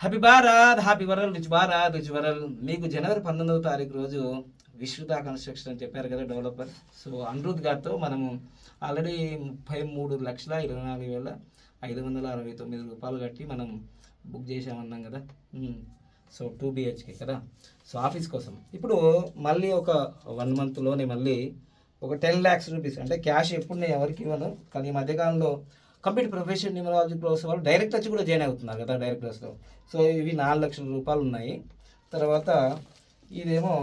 Happy Bharat happy world rich Bharat rich world మీకు జనవరి పంతొమ్మిదవ తారీఖు రోజు విశ్రుత కన్స్ట్రక్షన్ అని చెప్పారు కదా డెవలపర్. సో అనిరుద్ గారితో మనము ఆల్రెడీ ముప్పై మూడు లక్షల ఇరవై నాలుగు వేల ఐదు వందల అరవై తొమ్మిది రూపాయలు కట్టి మనం బుక్ చేసామన్నాం కదా. సో టూ బిహెచ్కే కదా. సో ఆఫీస్ కోసం. ఇప్పుడు మళ్ళీ ఒక వన్ మంత్లోనే మళ్ళీ ఒక టెన్ ల్యాక్స్ రూపీస్ అంటే క్యాష్ ఎప్పుడు నేను ఎవరికి ఇవ్వను కానీ ఈ మధ్యకాలంలో కంప్లీట్ ప్రొఫెషన్ న్యూమరాలజీ కోర్స్ వాళ్ళు డైరెక్ట్ వచ్చి కూడా జాయిన్ అవుతున్నారు కదా డైరెక్టర్స్లో సో ఇవి నాలుగు లక్షల రూపాయలు ఉన్నాయి. తర్వాత ఇదేమో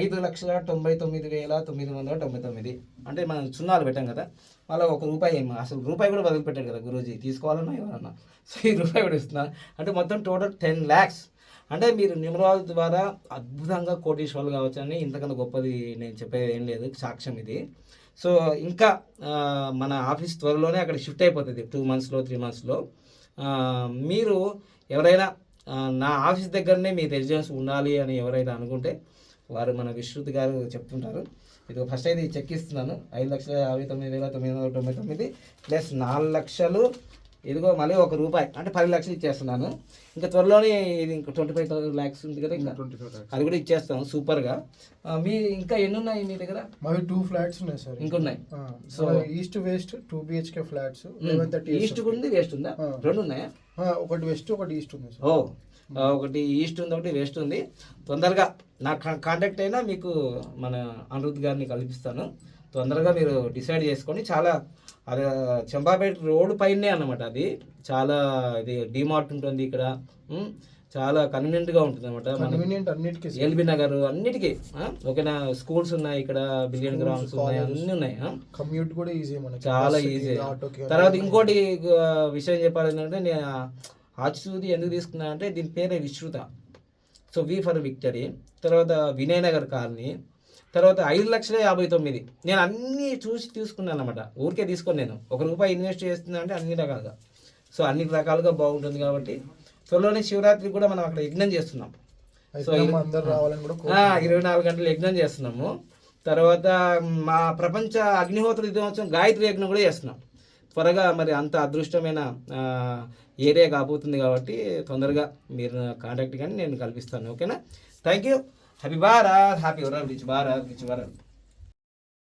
ఐదు లక్షల తొంభై తొమ్మిది వేల తొమ్మిది వందల తొంభై తొమ్మిది. అంటే మనం సున్నాలు పెట్టాం కదా మళ్ళీ ఒక రూపాయి ఏమో అసలు రూపాయి కూడా వదిలిపెట్టాడు కదా గురూజీ. తీసుకోవాలన్నా ఎవరన్నా. సో ఈ రూపాయి కూడా ఇస్తున్నా. అంటే మొత్తం టోటల్ టెన్ ల్యాక్స్ అంటే మీరు నిమరాజు ద్వారా అద్భుతంగా కోటీశ్వర్లు కావచ్చు అని ఇంతకన్నా గొప్పది నేను చెప్పేది ఏం లేదు సాక్ష్యం ఇది. సో ఇంకా మన ఆఫీస్ త్వరలోనే అక్కడ షిఫ్ట్ అయిపోతుంది టూ మంత్స్లో త్రీ మంత్స్లో. మీరు ఎవరైనా నా ఆఫీస్ దగ్గరనే మీ రెసిడెన్స్ ఉండాలి అని ఎవరైనా అనుకుంటే వారు మన విశ్రుతి గారు చెప్తుంటారు. ఇది ఫస్ట్ అయితే చెక్ ఇస్తున్నాను. ఐదు లక్షల యాభై తొమ్మిది వేల తొమ్మిది వందల తొంభై తొమ్మిది ప్లస్ నాలుగు లక్షలు ఇదిగో మళ్ళీ ఒక రూపాయి అంటే పది లక్షలు ఇచ్చేస్తున్నాను. ఇంకా త్వరలోనే ఇది ఇంకా ట్వంటీ ఫైవ్ థౌసండ్ ల్యాక్స్ ఉంది కదా ఇంకా. ట్వంటీ ఫైవ్ అది కూడా ఇచ్చేస్తాం సూపర్గా. మీ ఇంకా ఎన్ని ఉన్నాయి మీ దగ్గర? మావి టూ ఫ్లాట్స్ ఉన్నాయి sir. ఇంకున్నాయి. So east west two BHK flats east ఉంది వెస్ట్ ఉందా. రెండు ఉన్నాయా? ఒకటి వెస్ట్ ఒకటి ఈస్ట్ ఉంది సార్. ఓ ఒకటి ఈస్ట్ ఉంది ఒకటి వెస్ట్ ఉంది. తొందరగా నా కాంటాక్ట్ అయినా మీకు మన అనిరుద్ గారిని కల్పిస్తాను. తొందరగా మీరు డిసైడ్ చేసుకొని చాలా అది చంపాపేట రోడ్ పైనే అన్నమాట అది. చాలా ఇది డిమార్ట్ ఉంటుంది ఇక్కడ. చాలా కన్వీనియంట్గా ఉంటుంది అనమాట కన్వీనియంట్ అన్నిటికీ సార్. ఎల్బీ నగర్ అన్నిటికీ ఓకేనా? స్కూల్స్ ఉన్నాయి ఇక్కడ బిలియన్ గ్రౌండ్స్ ఉన్నాయి అన్నీ ఉన్నాయి. కమ్యూట్ కూడా ఈజీ చాలా ఈజీ తర్వాత ఇంకోటి విషయం చెప్పాలి ఏంటంటే నేను ఆచితూది ఎందుకు తీసుకున్నా అంటే దీని పేరే Vishruta. So V for victory తర్వాత వినయ్ నగర్ కాలనీ. తర్వాత ఐదు లక్షల యాభై తొమ్మిది. నేను అన్నీ చూసి తీసుకున్నాను అనమాట ఊరికే తీసుకొని నేను. ఒక రూపాయి ఇన్వెస్ట్ చేస్తున్నా అంటే అన్ని రకాలుగా. సో అన్ని రకాలుగా బాగుంటుంది కాబట్టి త్వరలోనే శివరాత్రి కూడా మనం అక్కడ యజ్ఞం చేస్తున్నాం. సో ఇరవై నాలుగు గంటలు యజ్ఞం చేస్తున్నాము. తర్వాత మా ప్రపంచ అగ్నిహోత్ర దినోత్సవం గాయత్రి యజ్ఞం కూడా చేస్తున్నాం. త్వరగా మరి అంత అదృష్టమైన ఏరియా కాబోతుంది కాబట్టి తొందరగా మీరు కాంటాక్ట్ కానీ నేను కల్పిస్తాను. ఓకేనా? Thank you happy Bharat happy world rich Bharat rich